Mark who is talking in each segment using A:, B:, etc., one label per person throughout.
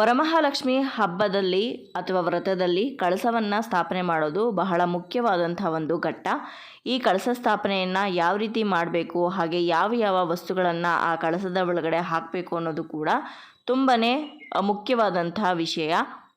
A: ವರಮಹಾಲಕ್ಷ್ಮಿ ಹಬ್ಬದಲ್ಲಿ ಅಥವಾ ವ್ರತದಲ್ಲಿ ಕಳಸವನ್ನು ಸ್ಥಾಪನೆ ಮಾಡೋದು ಬಹಳ ಮುಖ್ಯವಾದಂಥ ಒಂದು ಘಟ್ಟ. ಈ ಕಳಸ ಸ್ಥಾಪನೆಯನ್ನು ಯಾವ ರೀತಿ ಮಾಡಬೇಕು, ಹಾಗೆ ಯಾವ ಯಾವ ವಸ್ತುಗಳನ್ನು ಆ ಕಳಸದ ಒಳಗಡೆ ಹಾಕಬೇಕು ಅನ್ನೋದು ಕೂಡ ತುಂಬಾ ಮುಖ್ಯವಾದಂಥ ವಿಷಯ.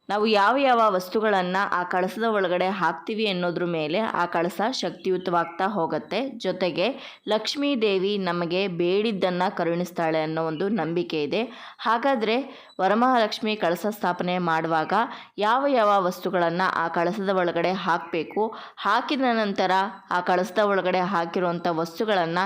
A: ನಾವು ಯಾವ ಯಾವ ವಸ್ತುಗಳನ್ನು ಆ ಕಳಸದ ಒಳಗಡೆ ಹಾಕ್ತೀವಿ ಅನ್ನೋದ್ರ ಮೇಲೆ ಆ ಕಳಸ ಶಕ್ತಿಯುತವಾಗ್ತಾ ಹೋಗುತ್ತೆ. ಜೊತೆಗೆ ಲಕ್ಷ್ಮೀ ದೇವಿ ನಮಗೆ ಬೇಡಿದ್ದನ್ನು ಕರುಣಿಸ್ತಾಳೆ ಅನ್ನೋ ಒಂದು ನಂಬಿಕೆ ಇದೆ. ಹಾಗಾದರೆ ವರಮಹಾಲಕ್ಷ್ಮಿ ಕಳಸ ಸ್ಥಾಪನೆ ಮಾಡುವಾಗ ಯಾವ ಯಾವ ವಸ್ತುಗಳನ್ನು ಆ ಕಳಸದ ಒಳಗಡೆ ಹಾಕಬೇಕು? ಹಾಕಿದ ನಂತರ ಆ ಕಳಸದ ಒಳಗಡೆ ಹಾಕಿರುವಂಥ ವಸ್ತುಗಳನ್ನು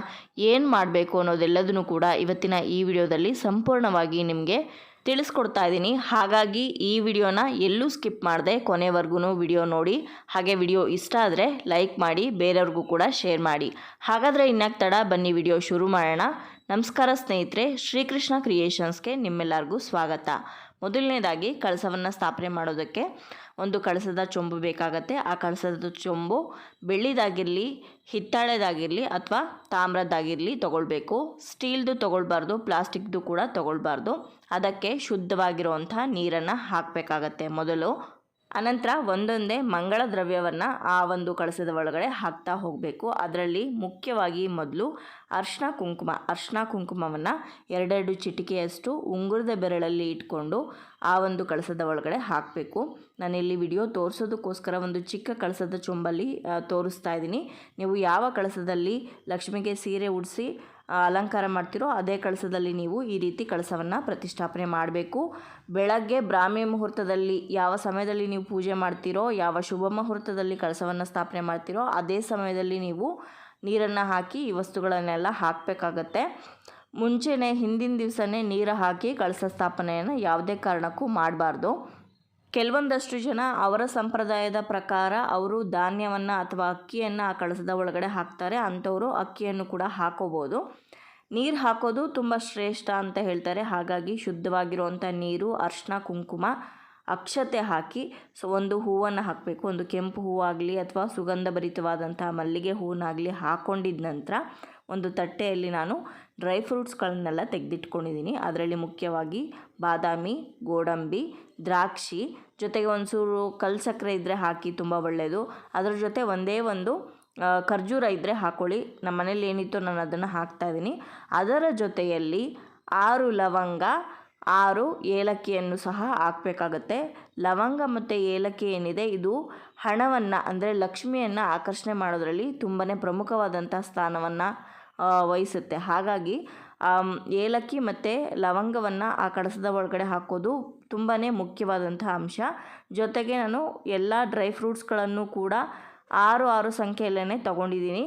A: ಏನು ಮಾಡಬೇಕು ಅನ್ನೋದೆಲ್ಲದನ್ನು ಕೂಡ ಇವತ್ತಿನ ಈ ವಿಡಿಯೋದಲ್ಲಿ ಸಂಪೂರ್ಣವಾಗಿ ನಿಮಗೆ ತಿಳಿಸ್ಕೊಡ್ತಾ ಇದ್ದೀನಿ. ಹಾಗಾಗಿ ಈ ವಿಡಿಯೋನ ಎಲ್ಲೂ ಸ್ಕಿಪ್ ಮಾಡಿದೆ ಕೊನೆವರೆಗೂ ವಿಡಿಯೋ ನೋಡಿ. ಹಾಗೆ ವಿಡಿಯೋ ಇಷ್ಟ ಆದರೆ ಲೈಕ್ ಮಾಡಿ, ಬೇರೆಯವ್ರಿಗೂ ಕೂಡ ಶೇರ್ ಮಾಡಿ. ಹಾಗಾದರೆ ಇನ್ನಾಗಿ ತಡ? ಬನ್ನಿ ವಿಡಿಯೋ ಶುರು ಮಾಡೋಣ. ನಮಸ್ಕಾರ ಸ್ನೇಹಿತರೆ, ಶ್ರೀಕೃಷ್ಣ ಕ್ರಿಯೇಷನ್ಸ್ಗೆ ನಿಮ್ಮೆಲ್ಲರಿಗೂ ಸ್ವಾಗತ. ಮೊದಲನೇದಾಗಿ ಕಳಸವನ್ನು ಸ್ಥಾಪನೆ ಮಾಡೋದಕ್ಕೆ ಒಂದು ಕಳಸದ ಚೊಂಬು ಬೇಕಾಗತ್ತೆ. ಆ ಕಳಸದ ಚೊಂಬು ಬೆಳ್ಳಿದಾಗಿರಲಿ, ಹಿತ್ತಾಳೆದಾಗಿರಲಿ ಅಥವಾ ತಾಮ್ರದ್ದಾಗಿರಲಿ ತೊಗೊಳ್ಬೇಕು. ಸ್ಟೀಲ್ದು ತೊಗೊಳ್ಬಾರ್ದು, ಪ್ಲಾಸ್ಟಿಕ್ದು ಕೂಡ ತೊಗೊಳ್ಬಾರ್ದು. ಅದಕ್ಕೆ ಶುದ್ಧವಾಗಿರುವಂಥ ನೀರನ್ನು ಹಾಕಬೇಕಾಗತ್ತೆ. ಮೊದಲು ಅನಂತರ ಒಂದೊಂದೇ ಮಂಗಳ ದ್ರವ್ಯವನ್ನು ಆ ಒಂದು ಕಳಸದ ಒಳಗಡೆ ಹಾಕ್ತಾ ಹೋಗಬೇಕು. ಅದರಲ್ಲಿ ಮುಖ್ಯವಾಗಿ ಮೊದಲು ಅರ್ಶಿನ ಕುಂಕುಮ. ಅರ್ಶಿನ ಕುಂಕುಮವನ್ನು ಎರಡೆರಡು ಚಿಟಿಕೆಯಷ್ಟು ಉಂಗುರದ ಬೆರಳಲ್ಲಿ ಇಟ್ಕೊಂಡು ಆ ಒಂದು ಕಳಸದ ಒಳಗಡೆ ಹಾಕಬೇಕು. ನಾನಿಲ್ಲಿ ವಿಡಿಯೋ ತೋರಿಸೋದಕ್ಕೋಸ್ಕರ ಒಂದು ಚಿಕ್ಕ ಕಳಸದ ಚೊಂಬಲ್ಲಿ ತೋರಿಸ್ತಾ ಇದ್ದೀನಿ. ನೀವು ಯಾವ ಕಳಸದಲ್ಲಿ ಲಕ್ಷ್ಮಿಗೆ ಸೀರೆ ಉಡಿಸಿ ಅಲಂಕಾರ ಮಾಡ್ತಿರೋ ಅದೇ ಕಳಸದಲ್ಲಿ ನೀವು ಈ ರೀತಿ ಕಳಸವನ್ನು ಪ್ರತಿಷ್ಠಾಪನೆ ಮಾಡಬೇಕು. ಬೆಳಗ್ಗೆ ಬ್ರಾಹ್ಮಿ ಮುಹೂರ್ತದಲ್ಲಿ ಯಾವ ಸಮಯದಲ್ಲಿ ನೀವು ಪೂಜೆ ಮಾಡ್ತೀರೋ, ಯಾವ ಶುಭ ಮುಹೂರ್ತದಲ್ಲಿ ಕಳಸವನ್ನು ಸ್ಥಾಪನೆ ಮಾಡ್ತೀರೋ, ಅದೇ ಸಮಯದಲ್ಲಿ ನೀವು ನೀರನ್ನು ಹಾಕಿ ಈ ವಸ್ತುಗಳನ್ನೆಲ್ಲ ಹಾಕಬೇಕಾಗತ್ತೆ. ಮುಂಚೆನೇ ಹಿಂದಿನ ದಿವಸನೇ ನೀರು ಹಾಕಿ ಕಳಸ ಸ್ಥಾಪನೆಯನ್ನು ಯಾವುದೇ ಕಾರಣಕ್ಕೂ ಮಾಡಬಾರ್ದು. ಕೆಲವೊಂದಷ್ಟು ಜನ ಅವರ ಸಂಪ್ರದಾಯದ ಪ್ರಕಾರ ಅವರು ಧಾನ್ಯವನ್ನು ಅಥವಾ ಅಕ್ಕಿಯನ್ನು ಆ ಕಳಸದ ಒಳಗಡೆ ಹಾಕ್ತಾರೆ. ಅಂಥವರು ಅಕ್ಕಿಯನ್ನು ಕೂಡ ಹಾಕೋಬೋದು. ನೀರು ಹಾಕೋದು ತುಂಬ ಶ್ರೇಷ್ಠ ಅಂತ ಹೇಳ್ತಾರೆ. ಹಾಗಾಗಿ ಶುದ್ಧವಾಗಿರುವಂಥ ನೀರು ಅರ್ಶಿನ ಕುಂಕುಮ, ಅಕ್ಷತೆ ಹಾಕಿ ಸೊ ಒಂದು ಹೂವನ್ನು ಹಾಕಬೇಕು. ಒಂದು ಕೆಂಪು ಹೂವಾಗಲಿ ಅಥವಾ ಸುಗಂಧಭರಿತವಾದಂಥ ಮಲ್ಲಿಗೆ ಹೂವನ್ನಾಗಲಿ ಹಾಕ್ಕೊಂಡಿದ್ದ ನಂತರ ಒಂದು ತಟ್ಟೆಯಲ್ಲಿ ನಾನು ಡ್ರೈ ಫ್ರೂಟ್ಸ್ಗಳನ್ನೆಲ್ಲ ತೆಗೆದಿಟ್ಕೊಂಡಿದ್ದೀನಿ. ಅದರಲ್ಲಿ ಮುಖ್ಯವಾಗಿ ಬಾದಾಮಿ, ಗೋಡಂಬಿ, ದ್ರಾಕ್ಷಿ, ಜೊತೆಗೆ ಒಂಚೂರು ಕಲ್ ಸಕ್ಕರೆ ಇದ್ದರೆ ಹಾಕಿ ತುಂಬ ಒಳ್ಳೆಯದು ಅದರ ಜೊತೆ ಒಂದೇ ಒಂದು ಖರ್ಜೂರ ಇದ್ದರೆ ಹಾಕ್ಕೊಳ್ಳಿ ನಮ್ಮ ಮನೇಲಿ ಏನಿತ್ತು ನಾನು ಅದನ್ನು ಹಾಕ್ತಾಯಿದ್ದೀನಿ ಅದರ ಜೊತೆಯಲ್ಲಿ ಆರು ಲವಂಗ, ಆರು ಏಲಕ್ಕಿಯನ್ನು ಸಹ ಹಾಕಬೇಕಾಗತ್ತೆ. ಲವಂಗ ಮತ್ತು ಏಲಕ್ಕಿ ಏನಿದೆ, ಇದು ಹಣವನ್ನು, ಅಂದರೆ ಲಕ್ಷ್ಮಿಯನ್ನು ಆಕರ್ಷಣೆ ಮಾಡೋದರಲ್ಲಿ ತುಂಬಾ ಪ್ರಮುಖವಾದಂಥ ಸ್ಥಾನವನ್ನು ವಹಿಸುತ್ತೆ. ಹಾಗಾಗಿ ಏಲಕ್ಕಿ ಮತ್ತು ಲವಂಗವನ್ನು ಆ ಕಡಸದ ಒಳಗಡೆ ಹಾಕೋದು ತುಂಬಾ ಮುಖ್ಯವಾದಂಥ ಅಂಶ. ಜೊತೆಗೆ ನಾನು ಎಲ್ಲ ಡ್ರೈ ಫ್ರೂಟ್ಸ್ಗಳನ್ನು ಕೂಡ ಆರು ಆರು ಸಂಖ್ಯೆಯಲ್ಲೇ ತೊಗೊಂಡಿದ್ದೀನಿ.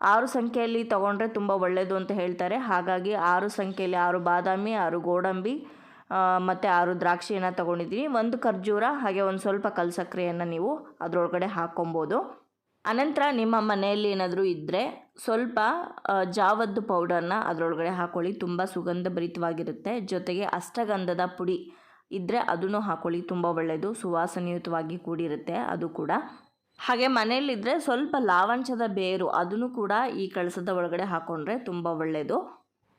A: ಆರು ಸಂಖ್ಯೆಯಲ್ಲಿ ತೊಗೊಂಡ್ರೆ ತುಂಬ ಒಳ್ಳೆಯದು ಅಂತ ಹೇಳ್ತಾರೆ. ಹಾಗಾಗಿ ಆರು ಸಂಖ್ಯೆಯಲ್ಲಿ ಆರು ಬಾದಾಮಿ, ಆರು ಗೋಡಂಬಿ ಮತ್ತು ಆರು ದ್ರಾಕ್ಷಿಯನ್ನು ತೊಗೊಂಡಿದ್ದೀನಿ. ಒಂದು ಖರ್ಜೂರ, ಹಾಗೆ ಒಂದು ಸ್ವಲ್ಪ ಕಲ್ ಸಕ್ಕರೆಯನ್ನು ನೀವು ಅದರೊಳಗಡೆ ಹಾಕ್ಕೊಬೋದು ಅನಂತರ ನಿಮ್ಮ ಮನೆಯಲ್ಲಿ ಏನಾದರೂ ಇದ್ದರೆ ಸ್ವಲ್ಪ ಜಾವದ್ದು ಪೌಡರ್ನ ಅದರೊಳಗಡೆ ಹಾಕ್ಕೊಳ್ಳಿ ತುಂಬ ಸುಗಂಧಭರಿತವಾಗಿರುತ್ತೆ. ಜೊತೆಗೆ ಅಷ್ಟಗಂಧದ ಪುಡಿ ಇದ್ದರೆ ಅದನ್ನು ಹಾಕ್ಕೊಳ್ಳಿ ತುಂಬ ಒಳ್ಳೆಯದು ಸುವಾಸನಿಯುತವಾಗಿ ಕೂಡಿರುತ್ತೆ ಅದು ಕೂಡ. ಹಾಗೆ ಮನೆಯಲ್ಲಿದ್ದರೆ ಸ್ವಲ್ಪ ಲಾವಂಚದ ಬೇರು ಅದನ್ನು ಕೂಡ ಈ ಕಳಸದ ಒಳಗಡೆ ಹಾಕ್ಕೊಂಡ್ರೆ ತುಂಬ ಒಳ್ಳೆಯದು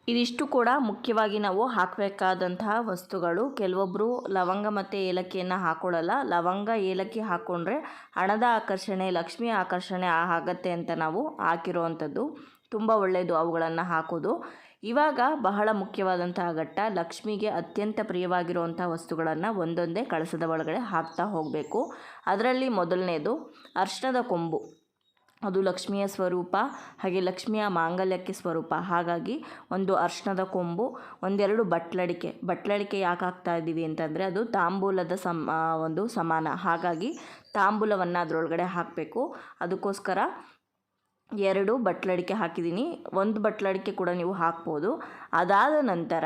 A: ಇದಿಷ್ಟು ಕೂಡ ಮುಖ್ಯವಾಗಿ ನಾವು ಹಾಕಬೇಕಾದಂತಹ ವಸ್ತುಗಳು. ಕೆಲವೊಬ್ಬರು ಲವಂಗ ಮತ್ತು ಏಲಕ್ಕಿಯನ್ನು ಹಾಕೊಳ್ಳಲ್ಲ. ಲವಂಗ, ಏಲಕ್ಕಿ ಹಾಕ್ಕೊಂಡ್ರೆ ಹಣದ ಆಕರ್ಷಣೆ ಲಕ್ಷ್ಮಿ ಆಕರ್ಷಣೆ ಆಗತ್ತೆ ಅಂತ ನಾವು ಹಾಕಿರುವಂಥದ್ದು. ತುಂಬ ಒಳ್ಳೆಯದು ಅವುಗಳನ್ನು ಹಾಕೋದು. ಇವಾಗ ಬಹಳ ಮುಖ್ಯವಾದಂತಹ ಘಟ್ಟ ಲಕ್ಷ್ಮಿಗೆ ಅತ್ಯಂತ ಪ್ರಿಯವಾಗಿರುವಂಥ ವಸ್ತುಗಳನ್ನು ಒಂದೊಂದೇ ಕಳಸದ ಒಳಗಡೆ ಹಾಕ್ತಾ ಹೋಗಬೇಕು. ಅದರಲ್ಲಿ ಮೊದಲನೇದು ಅರ್ಶಿಣದ ಕೊಂಬು. ಅದು ಲಕ್ಷ್ಮಿಯ ಸ್ವರೂಪ, ಹಾಗೆ ಲಕ್ಷ್ಮಿಯ ಮಾಂಗಲ್ಯಕ್ಕೆ ಸ್ವರೂಪ. ಹಾಗಾಗಿ ಒಂದು ಅರ್ಶನದ ಕೊಂಬು, ಒಂದೆರಡು ಬಟ್ಲಡಿಕೆ. ಬಟ್ಲಡಿಕೆ ಯಾಕೆ ಹಾಕ್ತಾ ಇದ್ದೀವಿ ಅಂತಂದರೆ ಅದು ತಾಂಬೂಲದ ಸಮ್ ಒಂದು ಸಮಾನ. ಹಾಗಾಗಿ ತಾಂಬೂಲವನ್ನು ಅದರೊಳಗಡೆ ಹಾಕಬೇಕು. ಅದಕ್ಕೋಸ್ಕರ ಎರಡು ಬಟ್ಲಡಿಕೆ ಹಾಕಿದ್ದೀನಿ. ಒಂದು ಬಟ್ಲಡಿಕೆ ಕೂಡ ನೀವು ಹಾಕ್ಬೋದು. ಅದಾದ ನಂತರ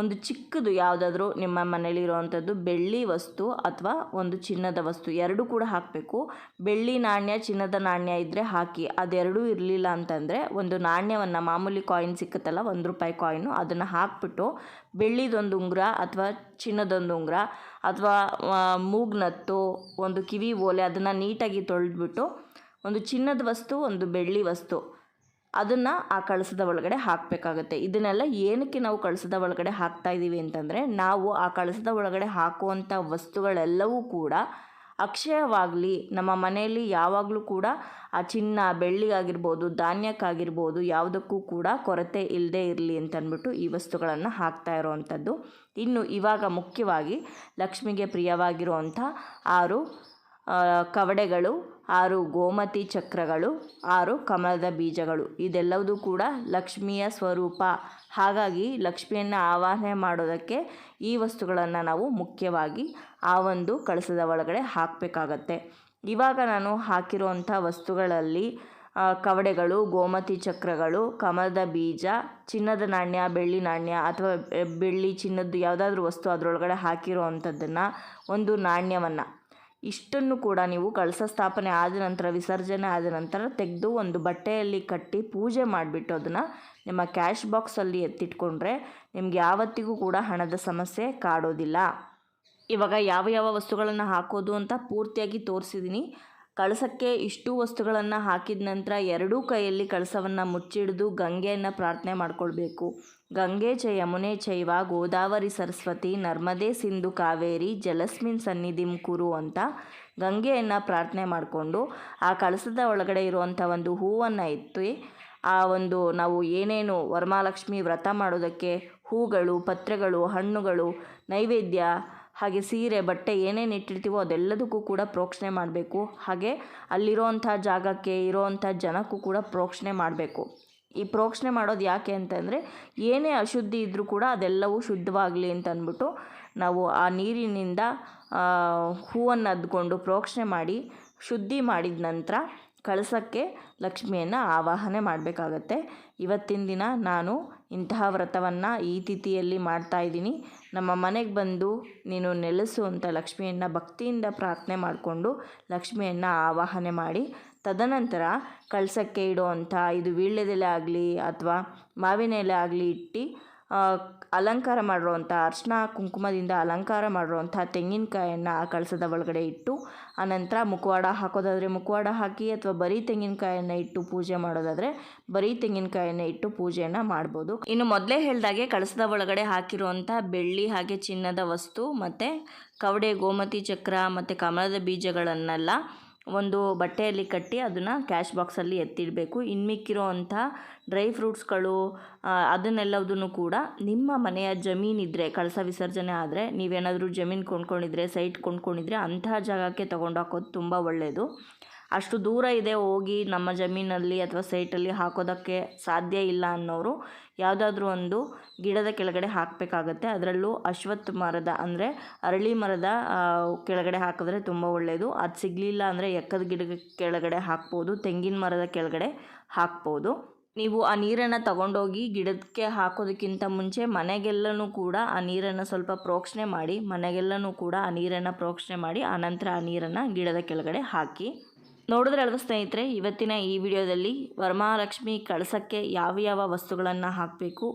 A: ಒಂದು ಚಿಕ್ಕದು ಯಾವುದಾದ್ರೂ ನಿಮ್ಮ ಮನೇಲಿರುವಂಥದ್ದು ಬೆಳ್ಳಿ ವಸ್ತು ಅಥವಾ ಒಂದು ಚಿನ್ನದ ವಸ್ತು ಎರಡೂ ಕೂಡ ಹಾಕಬೇಕು. ಬೆಳ್ಳಿ ನಾಣ್ಯ, ಚಿನ್ನದ ನಾಣ್ಯ ಇದ್ದರೆ ಹಾಕಿ. ಅದೆರಡೂ ಇರಲಿಲ್ಲ ಅಂತಂದರೆ ಒಂದು ನಾಣ್ಯವನ್ನು ಮಾಮೂಲಿ ಕಾಯಿನ್ ಸಿಕ್ಕುತ್ತಲ್ಲ, ಒಂದು ರೂಪಾಯಿ ಕಾಯಿನು ಅದನ್ನು ಹಾಕ್ಬಿಟ್ಟು ಬೆಳ್ಳಿದೊಂದು ಉಂಗುರ ಅಥವಾ ಚಿನ್ನದೊಂದು ಉಂಗುರ ಅಥವಾ ಮೂಗ್ನತ್ತು, ಒಂದು ಕಿವಿ ಓಲೆ ಅದನ್ನು ನೀಟಾಗಿ ತೊಳೆದ್ಬಿಟ್ಟು ಒಂದು ಚಿನ್ನದ ವಸ್ತು, ಒಂದು ಬೆಳ್ಳಿ ವಸ್ತು. ಅದನ್ನು ಆ ಕಳಸದ ಒಳಗಡೆ ಹಾಕಬೇಕಾಗುತ್ತೆ. ಇದನ್ನೆಲ್ಲ ಏನಕ್ಕೆ ನಾವು ಕಳಸದ ಒಳಗಡೆ ಹಾಕ್ತಾ ಇದ್ದೀವಿ ಅಂತಂದರೆ, ನಾವು ಆ ಕಳಸದ ಒಳಗಡೆ ಹಾಕುವಂಥ ವಸ್ತುಗಳೆಲ್ಲವೂ ಕೂಡ ಅಕ್ಷಯವಾಗಲಿ, ನಮ್ಮ ಮನೆಯಲ್ಲಿ ಯಾವಾಗಲೂ ಕೂಡ ಆ ಚಿನ್ನ, ಬೆಳ್ಳಿಗಾಗಿರ್ಬೋದು, ಧಾನ್ಯಕ್ಕಾಗಿರ್ಬೋದು, ಯಾವುದಕ್ಕೂ ಕೂಡ ಕೊರತೆ ಇಲ್ಲದೆ ಇರಲಿ ಅಂತಂದ್ಬಿಟ್ಟು ಈ ವಸ್ತುಗಳನ್ನು ಹಾಕ್ತಾ ಇರೋವಂಥದ್ದು. ಇನ್ನು ಇವಾಗ ಮುಖ್ಯವಾಗಿ ಲಕ್ಷ್ಮಿಗೆ ಪ್ರಿಯವಾಗಿರುವಂಥ ಆರು ಕವಡೆಗಳು ಆರು ಗೋಮತಿ ಚಕ್ರಗಳು, ಆರು ಕಮಲದ ಬೀಜಗಳು. ಇದೆಲ್ಲವೂ ಕೂಡ ಲಕ್ಷ್ಮಿಯ ಸ್ವರೂಪ. ಹಾಗಾಗಿ ಲಕ್ಷ್ಮಿಯನ್ನು ಆವಾಹನೆ ಮಾಡೋದಕ್ಕೆ ಈ ವಸ್ತುಗಳನ್ನು ನಾವು ಮುಖ್ಯವಾಗಿ ಆ ಒಂದು ಕಳಸದ ಒಳಗಡೆ ಹಾಕಬೇಕಾಗತ್ತೆ. ಇವಾಗ ನಾನು ಹಾಕಿರುವಂಥ ವಸ್ತುಗಳಲ್ಲಿ ಕವಡೆಗಳು, ಗೋಮತಿ ಚಕ್ರಗಳು, ಕಮಲದ ಬೀಜ, ಚಿನ್ನದ ನಾಣ್ಯ, ಬೆಳ್ಳಿ ನಾಣ್ಯ ಅಥವಾ ಬೆಳ್ಳಿ ಚಿನ್ನದ್ದು ಯಾವುದಾದ್ರೂ ವಸ್ತು ಅದರೊಳಗಡೆ ಹಾಕಿರೋ ಅಂಥದ್ದನ್ನು ಒಂದು ನಾಣ್ಯವನ್ನು ಇಷ್ಟನ್ನು ಕೂಡ ನೀವು ಕಳಸ ಸ್ಥಾಪನೆ ಆದ ನಂತರ, ವಿಸರ್ಜನೆ ಆದ ನಂತರ ತೆಗೆದು ಒಂದು ಬಟ್ಟೆಯಲ್ಲಿ ಕಟ್ಟಿ ಪೂಜೆ ಮಾಡಿಬಿಟ್ಟು ಅದನ್ನು ನಿಮ್ಮ ಕ್ಯಾಶ್ ಬಾಕ್ಸಲ್ಲಿ ಎತ್ತಿಟ್ಕೊಂಡ್ರೆ ನಿಮ್ಗೆ ಯಾವತ್ತಿಗೂ ಕೂಡ ಹಣದ ಸಮಸ್ಯೆ ಕಾಡೋದಿಲ್ಲ. ಇವಾಗ ಯಾವ ಯಾವ ವಸ್ತುಗಳನ್ನು ಹಾಕೋದು ಅಂತ ಪೂರ್ತಿಯಾಗಿ ತೋರಿಸಿದ್ದೀನಿ ಕಳಸಕ್ಕೆ ಇಷ್ಟು ವಸ್ತುಗಳನ್ನು ಹಾಕಿದ ನಂತರ ಎರಡೂ ಕೈಯಲ್ಲಿ ಕಳಸವನ್ನು ಮುಚ್ಚಿಡಿದು ಗಂಗೆಯನ್ನು ಪ್ರಾರ್ಥನೆ ಮಾಡ್ಕೊಳ್ಬೇಕು. ಗಂಗೆ ಚ ಯಮುನೆ ಚೈವ ಗೋದಾವರಿ ಸರಸ್ವತಿ ನರ್ಮದೆ ಸಿಂಧು ಕಾವೇರಿ ಜಲಸ್ಮಿನ್ ಸನ್ನಿಧಿಂ ಕುರು ಅಂತ ಗಂಗೆಯನ್ನು ಪ್ರಾರ್ಥನೆ ಮಾಡಿಕೊಂಡು ಆ ಕಳಸದ ಒಳಗಡೆ ಇರುವಂಥ ಒಂದು ಹೂವನ್ನು ಎತ್ತಿ ಆ ಒಂದು ನಾವು ಏನೇನು ವರಮಹಾಲಕ್ಷ್ಮಿ ವ್ರತ ಮಾಡೋದಕ್ಕೆ ಹೂಗಳು, ಪತ್ರೆಗಳು, ಹಣ್ಣುಗಳು, ನೈವೇದ್ಯ, ಹಾಗೆ ಸೀರೆ, ಬಟ್ಟೆ ಏನೇನು ಇಟ್ಟಿರ್ತೀವೋ ಅದೆಲ್ಲದಕ್ಕೂ ಕೂಡ ಪ್ರೋಕ್ಷಣೆ ಮಾಡಬೇಕು. ಹಾಗೆ ಅಲ್ಲಿರೋವಂಥ ಜಾಗಕ್ಕೆ ಇರೋವಂಥ ಜನಕ್ಕೂ ಕೂಡ ಪ್ರೋಕ್ಷಣೆ ಮಾಡಬೇಕು. ಈ ಪ್ರೋಕ್ಷಣೆ ಮಾಡೋದು ಯಾಕೆ ಅಂತಂದರೆ ಏನೇ ಅಶುದ್ಧಿ ಇದ್ದರೂ ಕೂಡ ಅದೆಲ್ಲವೂ ಶುದ್ಧವಾಗಲಿ ಅಂತ ಅಂದ್ಬಿಟ್ಟು ನಾವು ಆ ನೀರಿನಿಂದ ಹೂವನ್ನು ಅದ್ಕೊಂಡು ಪ್ರೋಕ್ಷಣೆ ಮಾಡಿ, ಶುದ್ಧಿ ಮಾಡಿದ ನಂತರ ಕಳಸಕ್ಕೆ ಲಕ್ಷ್ಮಿಯನ್ನು ಆವಾಹನೆ ಮಾಡಬೇಕಾಗತ್ತೆ. ಇವತ್ತಿನ ದಿನ ನಾನು ಇಂತಹ ವ್ರತವನ್ನು ಈ ತಿಥಿಯಲ್ಲಿ ಮಾಡ್ತಾ ಇದ್ದೀನಿ. ನಮ್ಮ ಮನೆಗೆ ಬಂದು ನೀನು ನೆಲೆಸು ಅಂತ ಲಕ್ಷ್ಮಿಯನ್ನು ಭಕ್ತಿಯಿಂದ ಪ್ರಾರ್ಥನೆ ಮಾಡಿಕೊಂಡು ಲಕ್ಷ್ಮಿಯನ್ನು ಆವಾಹನೆ ಮಾಡಿ ತದನಂತರ ಕಳಸಕ್ಕೆ ಇಡುವಂಥ ಇದು ವೀಳ್ಯದೆಲೆ ಆಗಲಿ ಅಥವಾ ಮಾವಿನ ಎಲೆ ಆಗಲಿ ಇಟ್ಟು ಅಲಂಕಾರ ಮಾಡಿರುವಂಥ ಅರ್ಶಿನ ಕುಂಕುಮದಿಂದ ಅಲಂಕಾರ ಮಾಡಿರುವಂಥ ತೆಂಗಿನಕಾಯನ್ನು ಆ ಕಳಸದ ಒಳಗಡೆ ಇಟ್ಟು, ಆನಂತರ ಮುಖವಾಡ ಹಾಕೋದಾದರೆ ಮುಖವಾಡ ಹಾಕಿ ಅಥವಾ ಬರೀ ತೆಂಗಿನಕಾಯನ್ನು ಇಟ್ಟು ಪೂಜೆ ಮಾಡೋದಾದರೆ ಬರೀ ತೆಂಗಿನಕಾಯನ್ನು ಇಟ್ಟು ಪೂಜೆಯನ್ನು ಮಾಡ್ಬೋದು. ಇನ್ನು ಮೊದಲೇ ಹೇಳಿದಾಗೆ ಕಳಸದ ಒಳಗಡೆ ಹಾಕಿರುವಂಥ ಬೆಳ್ಳಿ ಹಾಗೆ ಚಿನ್ನದ ವಸ್ತು ಮತ್ತು ಕವಡೆ, ಗೋಮತಿ ಚಕ್ರ ಮತ್ತು ಕಮಲದ ಬೀಜಗಳನ್ನೆಲ್ಲ ಒಂದು ಬಟ್ಟೆಯಲ್ಲಿ ಕಟ್ಟಿ ಅದನ್ನು ಕ್ಯಾಶ್ ಬಾಕ್ಸಲ್ಲಿ ಎತ್ತಿಡಬೇಕು. ಇನ್ಮಿಕ್ಕಿರೋ ಅಂಥ ಡ್ರೈ ಫ್ರೂಟ್ಸ್ಗಳು ಅದನ್ನೆಲ್ಲದನ್ನು ಕೂಡ ನಿಮ್ಮ ಮನೆಯ ಜಮೀನಿದ್ರೆ, ಕಳಸ ವಿಸರ್ಜನೆ ಆದರೆ, ನೀವೇನಾದರೂ ಜಮೀನು ಕೊಂಡ್ಕೊಂಡಿದ್ರೆ, ಸೈಟ್ ಕೊಂಡ್ಕೊಂಡಿದ್ರೆ ಅಂತಹ ಜಾಗಕ್ಕೆ ತೊಗೊಂಡು ಹಾಕೋದು ತುಂಬ ಒಳ್ಳೆಯದು ಅಷ್ಟು ದೂರ ಇದೆ ಹೋಗಿ ನಮ್ಮ ಜಮೀನಲ್ಲಿ ಅಥವಾ ಸೈಟಲ್ಲಿ ಹಾಕೋದಕ್ಕೆ ಸಾಧ್ಯ ಇಲ್ಲ ಅನ್ನೋರು ಯಾವುದಾದ್ರೂ ಒಂದು ಗಿಡದ ಕೆಳಗಡೆ ಹಾಕಬೇಕಾಗತ್ತೆ. ಅದರಲ್ಲೂ ಅಶ್ವತ್ಥ ಮರದ ಅಂದರೆ ಅರಳಿ ಮರದ ಕೆಳಗಡೆ ಹಾಕಿದ್ರೆ ತುಂಬ ಒಳ್ಳೆಯದು ಅದು ಸಿಗಲಿಲ್ಲ ಅಂದರೆ ಎಕ್ಕದ ಗಿಡದ ಕೆಳಗಡೆ ಹಾಕ್ಬೋದು, ತೆಂಗಿನ ಮರದ ಕೆಳಗಡೆ ಹಾಕ್ಬೋದು. ನೀವು ಆ ನೀರನ್ನು ತಗೊಂಡೋಗಿ ಗಿಡಕ್ಕೆ ಹಾಕೋದಕ್ಕಿಂತ ಮುಂಚೆ ಮನೆಗೆಲ್ಲನೂ ಕೂಡ ಆ ನೀರನ್ನು ಸ್ವಲ್ಪ ಪ್ರೋಕ್ಷಣೆ ಮಾಡಿ, ಮನೆಗೆಲ್ಲನೂ ಕೂಡ ಆ ನೀರನ್ನು ಪ್ರೋಕ್ಷಣೆ ಮಾಡಿ ಆನಂತರ ಆ ನೀರನ್ನು ಗಿಡದ ಕೆಳಗಡೆ ಹಾಕಿ. ನೋಡಿದ್ರೆ ಅಲ್ವ ಸ್ನೇಹಿತರೆ, ಇವತ್ತಿನ ಈ ವಿಡಿಯೋದಲ್ಲಿ ವರಮಹಾಲಕ್ಷ್ಮಿ ಕಳಸಕ್ಕೆ ಯಾವ ಯಾವ ವಸ್ತುಗಳನ್ನು ಹಾಕಬೇಕು,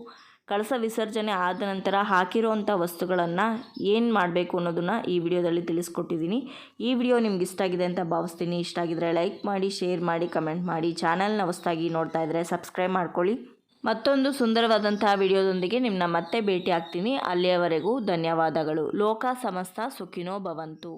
A: ಕಳಸ ವಿಸರ್ಜನೆ ಆದ ನಂತರ ಹಾಕಿರೋವಂಥ ವಸ್ತುಗಳನ್ನು ಏನು ಮಾಡಬೇಕು ಅನ್ನೋದನ್ನು ಈ ವಿಡಿಯೋದಲ್ಲಿ ತಿಳಿಸ್ಕೊಟ್ಟಿದ್ದೀನಿ. ಈ ವಿಡಿಯೋ ನಿಮ್ಗೆ ಇಷ್ಟ ಆಗಿದೆ ಅಂತ ಭಾವಿಸ್ತೀನಿ. ಇಷ್ಟ ಆಗಿದ್ರೆ ಲೈಕ್ ಮಾಡಿ, ಶೇರ್ ಮಾಡಿ, ಕಮೆಂಟ್ ಮಾಡಿ. ಚಾನಲ್ನ ಹೊಸದಾಗಿ ನೋಡ್ತಾ ಇದ್ದರೆ ಸಬ್ಸ್ಕ್ರೈಬ್ ಮಾಡ್ಕೊಳ್ಳಿ. ಮತ್ತೊಂದು ಸುಂದರವಾದಂತಹ ವಿಡಿಯೋದೊಂದಿಗೆ ನಿಮ್ಮನ್ನ ಮತ್ತೆ ಭೇಟಿ ಆಗ್ತೀನಿ ಅಲ್ಲಿಯವರೆಗೂ ಧನ್ಯವಾದಗಳು. ಲೋಕ ಸಮಸ್ತ ಸುಖಿನೋ ಭವಂತು.